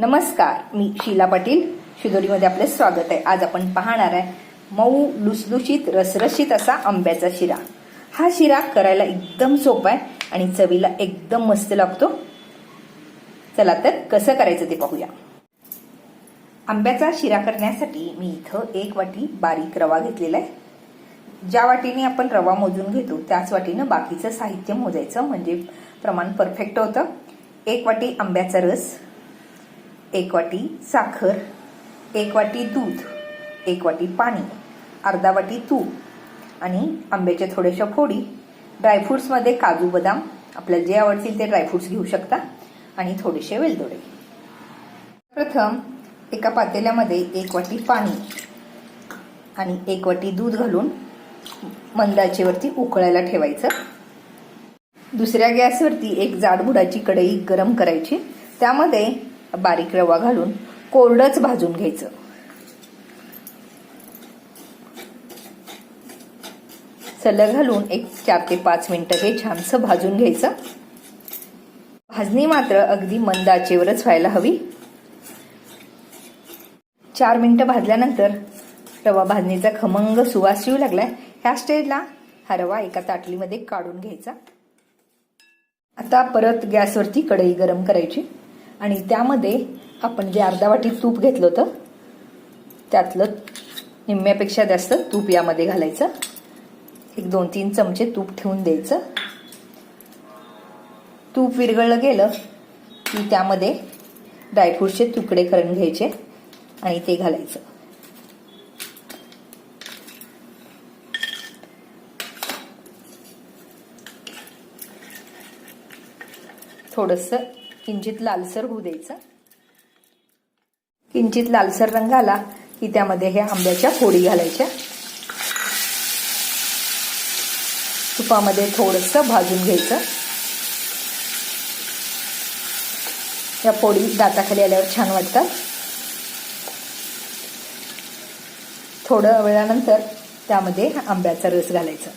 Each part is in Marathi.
नमस्कार मी शीला पाटील. शिदोरीमध्ये आपले स्वागत आहे. आज आपण पाहणार आहे मऊ लुसलुशीत रसरशीत असा आंब्याचा शिरा. हा शिरा करायला एकदम सोपा आहे आणि चवीला एकदम मस्त लागतो. चला तर कसं करायचं ते पाहूया. आंब्याचा शिरा करण्यासाठी मी इथं एक वाटी बारीक रवा घेतलेला आहे. ज्या वाटीने आपण रवा मोजून घेतो त्याच वाटीनं बाकीचं साहित्य मोजायचं. म्हणजे प्रमाण परफेक्ट होतं. एक वाटी आंब्याचा रस एक वाटी साखर एक वाटी दूध एक वाटी पाणी अर्धा वाटी तूप आणि आंब्याच्या थोड्याशा फोडी. ड्रायफ्रुट्समध्ये काजू बदाम आपल्याला जे आवडतील ते ड्रायफ्रुट्स घेऊ शकता आणि थोडेसे वेलदोडे. प्रथम एका पातेल्यामध्ये एक वाटी पाणी आणि एक वाटी दूध घालून मंदाचेवरती उकळायला ठेवायचं. दुसऱ्या गॅसवरती एक जाडबुडाची कढई गरम करायची. त्यामध्ये बारीक रवा घालून कोरडंच भाजून घ्यायचं. सलग घालून एक चार ते पाच मिनिटं हे छानसं भाजून घ्यायचं. भाजणी मात्र अगदी मंद आचेवरच व्हायला हवी. चार मिनिटं भाजल्यानंतर रवा भाजणीचा खमंग सुवास येऊ लागलाय. ह्या स्टेजला हा रवा एका ताटलीमध्ये काढून घ्यायचा. आता परत गॅसवरती कढई गरम करायची. आणि त्यामध्ये आपण जे अर्धा वाटी तूप घेतलं होतं त्यातलं निम्म्यापेक्षा जास्त तूप यामध्ये घालायचं. एक दोन तीन चमचे तूप ठेवून द्यायचं. तूप विरघळलं गेलं की त्यामध्ये ड्रायफ्रूटचे तुकडे करून घ्यायचे आणि ते घालायचं. थोडंसं किंचित लालसर होऊ द्यायचं. किंचित लालसर रंग आला की त्यामध्ये ह्या आंब्याच्या फोडी घालायच्या. तुपामध्ये थोडंसं भाजून घ्यायचं. या फोडी दाताखाली आल्यावर छान वाटतात. थोडं वेळानंतर त्यामध्ये आंब्याचा रस घालायचा.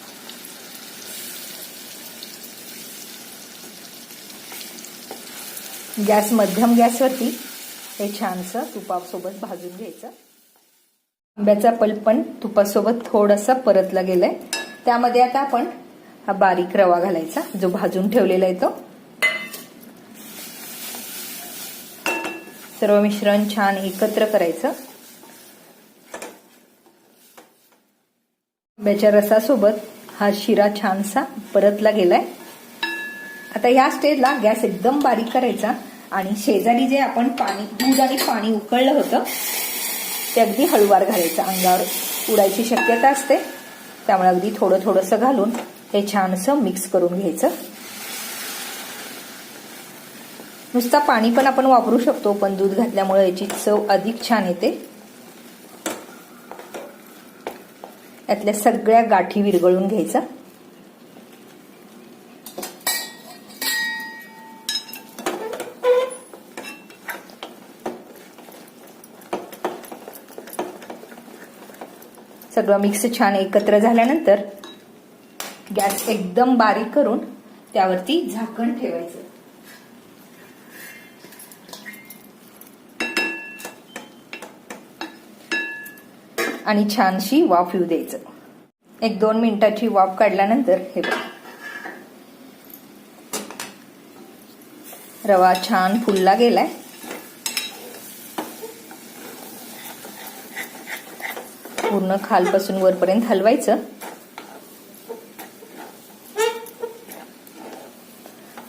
गॅस मध्यम गॅसवरती हे छानसं तुपासोबत भाजून घ्यायचं. आंब्याचा पल्प पण तुपासोबत थोडासा परतला गेलाय. त्यामध्ये आता आपण हा बारीक रवा घालायचा जो भाजून ठेवलेला आहे तो. सर्व मिश्रण छान एकत्र करायचं. आंब्याच्या रसासोबत हा शिरा छानसा परतला गेलाय. आता ह्या स्टेजला गॅस एकदम बारीक करायचा आणि शेजारी जे आपण पाणी दूध आणि पाणी उकळलं होतं ते अगदी हळूवार घालायचं. अंगावर उडायची शक्यता असते. त्यामुळे अगदी थोडं थोडंसं घालून हे छानसं मिक्स करून घ्यायचं. नुसता पाणी पण आपण वापरू शकतो पण दूध घातल्यामुळे याची चव अधिक छान येते. यातल्या सगळ्या गाठी विरघळून घ्यायचा. सगळं मिक्स छान एकत्र झाल्यानंतर गॅस एकदम बारीक करून त्यावरती झाकण ठेवायचं. आणि छानशी वाफ येऊ द्यायचं. एक दोन मिनिटाची वाफ काढल्यानंतर हे रवा छान फुलला गेलाय. पूर्ण खालपासून वरपर्यंत हलवायचं.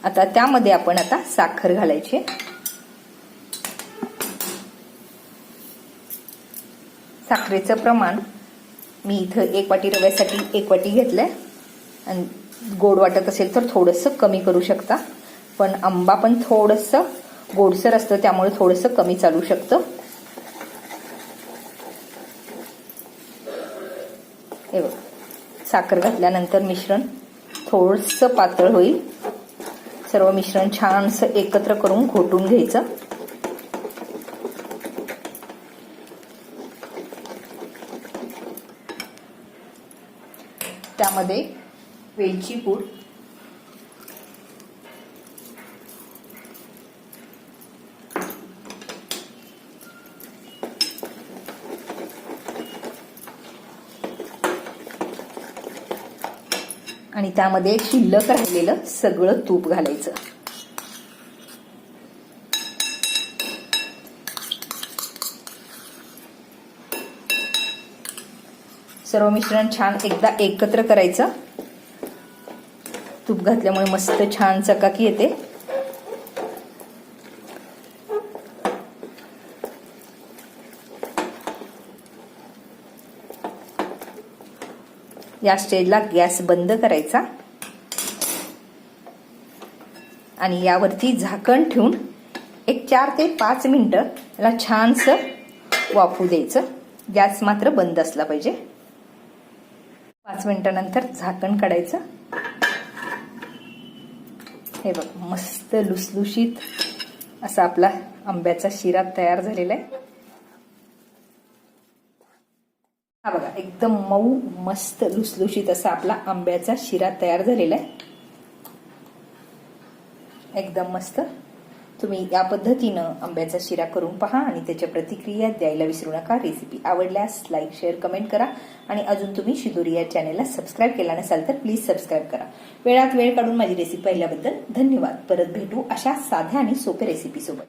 आता त्यामध्ये आपण आता साखर घालायची. साखरेचं प्रमाण मी इथं एक वाटी रव्यासाठी एक वाटी घेतलंय. आणि गोड वाटत असेल तर थोडंसं कमी करू शकता. पण आंबा पण थोडंसं गोडसर असतं त्यामुळे थोडंसं कमी चालू शकतं. हे बघ. साखर घातल्यानंतर मिश्रण थोडंसं पातळ होईल. सर्व मिश्रण छानसं एकत्र करून घोटून घ्यायचं. त्यामध्ये वेलची पूड आणि त्यामध्ये शिल्लक राहिलेलं सगळं तूप घालायचं. सर्व मिश्रण छान एकदा एकत्र करायचं. तूप घातल्यामुळे मस्त छान चकाकी येते. या स्टेजला गॅस बंद करायचा. आणि यावरती झाकण ठेवून एक चार ते पाच मिनटं याला छानसं वाफू द्यायचं. गॅस मात्र बंद असला पाहिजे. पाच मिनिटानंतर झाकण काढायचं. हे बघ मस्त लुसलुशीत असा आपला आंब्याचा शिरा तयार झालेला आहे. हा बघा एकदम मऊ मस्त लुसलुशीत असा आपला आंब्याचा शिरा तयार झालेला आहे. एकदम मस्त. तुम्ही या पद्धतीनं आंब्याचा शिरा करून पहा आणि त्याच्या प्रतिक्रिया द्यायला विसरू नका. रेसिपी आवडल्यास लाईक शेअर कमेंट करा आणि अजून तुम्ही शिदोरी या चॅनेलला सबस्क्राईब केला नसाल तर प्लीज सबस्क्राईब करा. वेळात वेळ काढून माझी रेसिपी पाहिल्याबद्दल धन्यवाद. परत भेटू अशा साध्या आणि सोप्या रेसिपीसोबत